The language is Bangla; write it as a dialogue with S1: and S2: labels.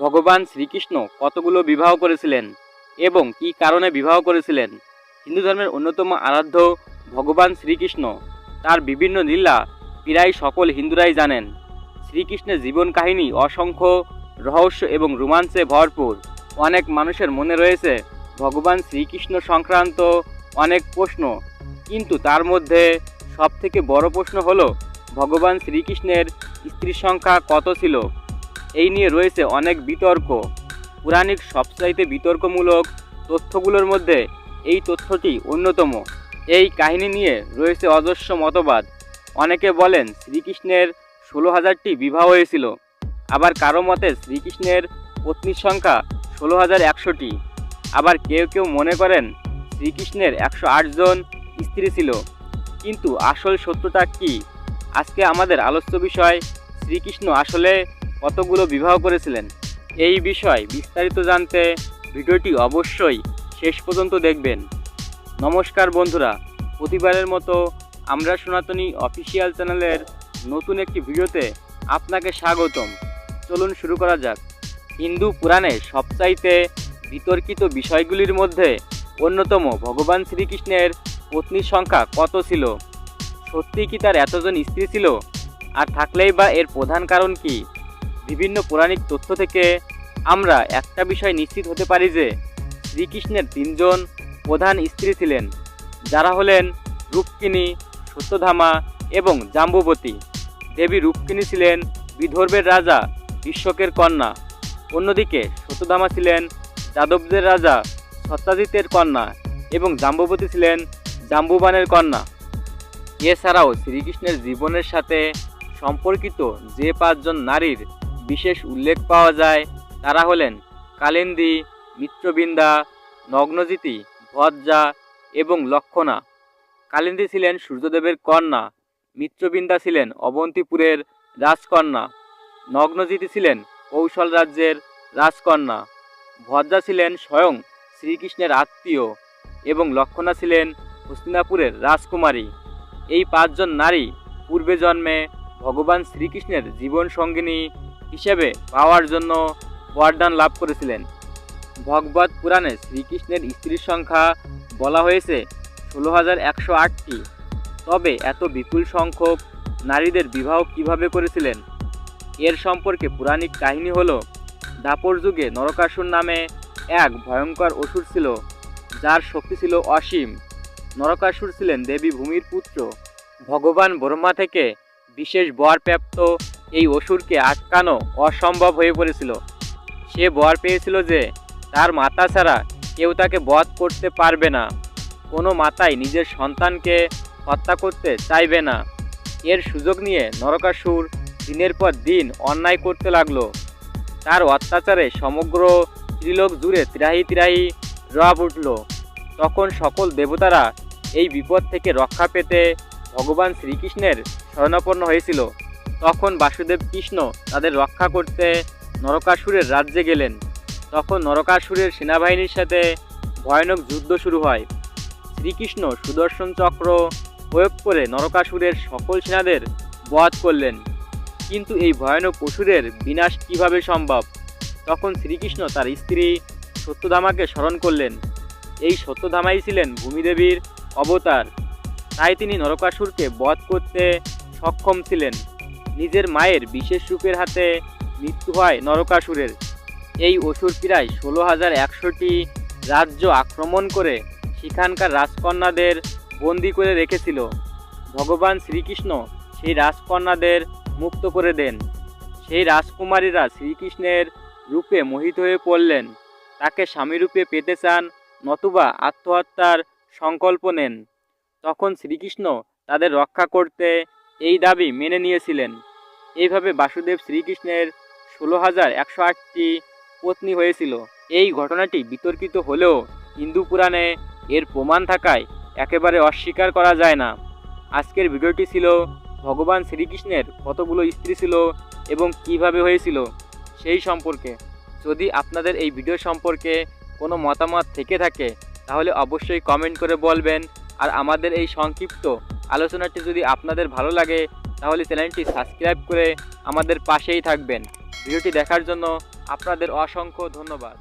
S1: ভগবান শ্রীকৃষ্ণ কতগুলো বিবাহ করেছিলেন এবং কী কারণে বিবাহ করেছিলেন? হিন্দু ধর্মের অন্যতম আরাধ্য ভগবান শ্রীকৃষ্ণ, তার বিভিন্ন লীলা প্রায় সকল হিন্দুরাই জানেন। শ্রীকৃষ্ণের জীবন কাহিনী অসংখ্য, রহস্য এবং রোমাঞ্চে ভরপুর। অনেক মানুষের মনে রয়েছে, ভগবান শ্রীকৃষ্ণ সংক্রান্ত অনেক প্রশ্ন। কিন্তু তার মধ্যে সবথেকে বড় প্রশ্ন হলো, ভগবান শ্রীকৃষ্ণের স্ত্রীর সংখ্যা কত ছিল? এই নিয়ে রয়েছে অনেক বিতর্ক। পুরাণিক সবচাইতে বিতর্কমূলক তথ্যগুলোর মধ্যে এই তথ্যটি অন্যতম। এই কাহিনী নিয়ে রয়েছে অজস্র মতবাদ। অনেকে বলেন শ্রীকৃষ্ণের ষোলো হাজারটি বিবাহ হয়েছিল। আবার কারও মতে শ্রীকৃষ্ণের পত্নীর সংখ্যা ষোলো হাজার একশোটি। আবার কেউ কেউ মনে করেন শ্রীকৃষ্ণের একশো জন স্ত্রী ছিল। কিন্তু আসল সত্যটা কি? আজকে আমাদের আলোচ্য বিষয়, শ্রীকৃষ্ণ আসলে কতগুলো বিবাহ করেছিলেন? এই বিষয় বিস্তারিত জানতে ভিডিওটি অবশ্যই শেষ পর্যন্ত দেখবেন। নমস্কার বন্ধুরা, প্রতিবারের মতো আমরা সনাতনী অফিসিয়াল চ্যানেলের নতুন একটি ভিডিওতে আপনাকে স্বাগতম। চলুন শুরু করা যাক। হিন্দু পুরাণে সবচাইতে বিতর্কিত বিষয়গুলির মধ্যে অন্যতম ভগবান শ্রীকৃষ্ণের পত্নীর সংখ্যা কত ছিল? সত্যিই কি তার এতজন স্ত্রী ছিল? আর থাকলেই বা এর প্রধান কারণ কি? বিভিন্ন পৌরাণিক তথ্য থেকে আমরা একটা বিষয় নিশ্চিত হতে পারি যে শ্রীকৃষ্ণের তিনজন প্রধান স্ত্রী ছিলেন, যারা হলেন রূপকিনী সত্যধামা এবং জাম্বুবতী। দেবী রূপকিনী ছিলেন বিদর্ভের রাজা, বিশ্বকের কন্যা। অন্যদিকে সত্যধামা ছিলেন যাদবদের রাজা, সত্যাজিতের কন্যা এবং জাম্বুবতী ছিলেন জাম্বুবানের কন্যা। এছাড়াও শ্রীকৃষ্ণের জীবনের সাথে সম্পর্কিত যে পাঁচজন নারীর বিশেষ উল্লেখ পাওয়া যায়। তারা হলেন কালিন্দী, মিত্রবৃন্দা নগ্নজিতি ভজ্জা এবং লক্ষণা। কালিন্দী ছিলেন সূর্যদেবের কন্যা, মিত্রবৃন্দা ছিলেন অবন্তিপুরের রাজকন্যা নগ্নজিতি ছিলেন কৌশল রাজ্যের রাজকন্যা ভজ্জা ছিলেন স্বয়ং শ্রীকৃষ্ণের আত্মীয় এবং লক্ষণা ছিলেন হস্তিনাপুরের রাজকুমারী। এই পাঁচজন নারী পূর্বে জন্মে ভগবান শ্রীকৃষ্ণের জীবন সঙ্গিনী হিসেবে পাওয়ার জন্য বরদান লাভ করেছিলেন। ভগবত পুরাণে শ্রীকৃষ্ণের স্ত্রীর সংখ্যা বলা হয়েছে ষোলো হাজার একশো আটটি। তবে এত বিপুল সংখ্যক নারীদের বিবাহ কীভাবে করেছিলেন? এর সম্পর্কে পুরাণিক কাহিনী হল, দাপর যুগে নরকাসুর নামে এক ভয়ঙ্কর অসুর ছিল, যার শক্তি ছিল অসীম। নরকাসুর ছিলেন দেবী ভূমির পুত্র। ভগবান ব্রহ্মা থেকে বিশেষ বর প্রাপ্ত এই অসুরকে আটকানো অসম্ভব হয়ে পড়েছিল। সে বর পেয়েছিল যে, তার মাতা ছাড়া কেউ তাকে বধ করতে পারবে না। কোনো মাতাই নিজের সন্তানকে হত্যা করতে চাইবে না। এর সুযোগ নিয়ে নরকাসুর দিনের পর দিন অন্যায় করতে লাগল। তার অত্যাচারে সমগ্র ত্রিলোক জুড়ে ত্রাহি ত্রাহি রব উঠল। তখন সকল দেবতারা এই বিপদ থেকে রক্ষা পেতে ভগবান শ্রীকৃষ্ণের শরণাপন্ন হয়েছিল। তখন বাসুদেব কৃষ্ণ তাদের রক্ষা করতে নরকাসুরের রাজ্যে গেলেন। তখন নরকাসুরের সেনাবাহিনীর সাথে ভয়ানক যুদ্ধ শুরু হয়। শ্রীকৃষ্ণ সুদর্শন চক্র প্রয়োগ করে নরকাসুরের সকল সেনাদের বধ করলেন। কিন্তু এই ভয়ানক অসুরের বিনাশ কীভাবে সম্ভব? তখন শ্রীকৃষ্ণ তার স্ত্রী সত্যধামাকে স্মরণ করলেন। এই সত্যধামাই ছিলেন ভূমিদেবীর অবতার। তাই তিনি নরকাসুরকে বধ করতে সক্ষম ছিলেন। নিজের মায়ের বিশেষ রূপের হাতে মৃত্যু হয় নরকাসুরের। এই অসুর প্রায় ষোলো হাজার একশোটি রাজ্য আক্রমণ করে সেখানকার রাজকন্যাদের বন্দি করে রেখেছিল। ভগবান শ্রীকৃষ্ণ সেই রাজকন্যাদের মুক্ত করে দেন। সেই রাজকুমারীরা শ্রীকৃষ্ণের রূপে মোহিত হয়ে পড়লেন। তাকে স্বামীরূপে পেতে চান নতুবা আত্মহত্যার সংকল্প নেন। তখন শ্রীকৃষ্ণ তাদের রক্ষা করতে এই দাবি মেনে নিয়েছিলেন। এইভাবে বাসুদেব শ্রীকৃষ্ণের ষোলো হাজার একশো আটটি পত্নী হয়েছিল। এই ঘটনাটি বিতর্কিত হলেও হিন্দু পুরাণে এর প্রমাণ থাকায় একেবারে অস্বীকার করা যায় না। আজকের ভিডিওটি ছিল ভগবান শ্রীকৃষ্ণের কতগুলো স্ত্রী ছিল এবং কীভাবে হয়েছিল সেই সম্পর্কে। যদি আপনাদের এই ভিডিও সম্পর্কে কোনো মতামত থেকে থাকে, তাহলে অবশ্যই কমেন্ট করে বলবেন। আর আমাদের এই সংক্ষিপ্ত আলোচনাটি যদি আপনাদের ভালো লাগে, তাহলে চ্যানেলটি সাবস্ক্রাইব করে আমাদের পাশেই থাকবেন। ভিডিওটি দেখার জন্য আপনাদের অসংখ্য ধন্যবাদ।